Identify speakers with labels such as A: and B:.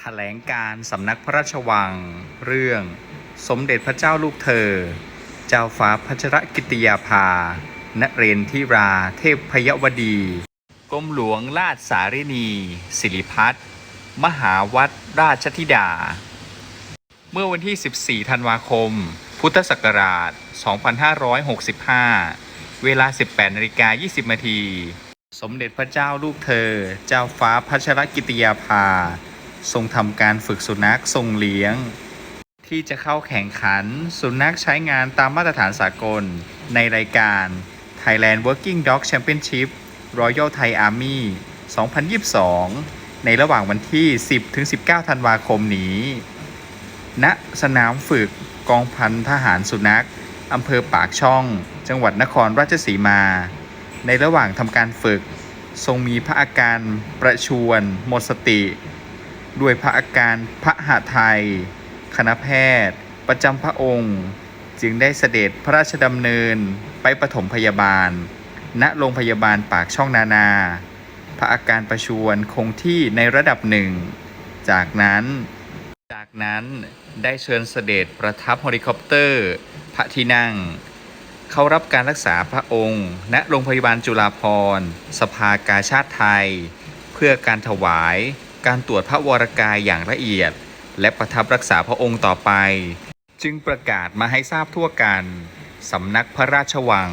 A: แถลงการสำนักพระราชวัง เรื่อง สมเด็จพระเจ้าลูกเธอ เจ้าฟ้าพัชรกิติยาภานเรนทิราเทพพยวดี กรมหลวงราชสารินีสิริพัฒน์มหาวัดราชธิดา เมื่อวันที่ 14 ธันวาคม พุทธศักราช 2565 เวลา 18นาฬิกา20นาทีสมเด็จพระเจ้าลูกเธอ เจ้าฟ้าพัชรกิติยาภา ทรงทำการฝึกสุนัขทรงเลี้ยง ที่จะเข้าแข่งขันสุนัขใช้งานตามมาตรฐานสากล ในรายการ Thailand Working Dog Championship Royal Thai Army 2022 ในระหว่างวันที่ 10-19 ธันวาคมนี้ ณ สนามฝึกกองพันทหารสุนัขอำเภอปากช่อง จังหวัดนครราชสีมา ในระหว่างทำการฝึก ทรงมีพระอาการประชวรหมดสติ ด้วยพระอาการพระหาไทย คณะแพทย์ ประจำพระองค์ จึงได้เสด็จพระราชดำเนินไปปฐมพยาบาล ณโรงพยาบาลปากช่องนานา พระอาการประชวรคงที่ในระดับหนึ่ง จากนั้น จากนั้นได้เชิญเสด็จประทับเฮลิคอปเตอร์ พระที่นั่ง เข้ารับการรักษาพระองค์ ณโรงพยาบาลจุฬาภรณ์ สภากาชาติไทย เพื่อการถวาย การตรวจพระวรกายอย่างละเอียด และประทับรักษาพระองค์ต่อไป จึงประกาศมาให้ทราบทั่วกัน สำนักพระราชวัง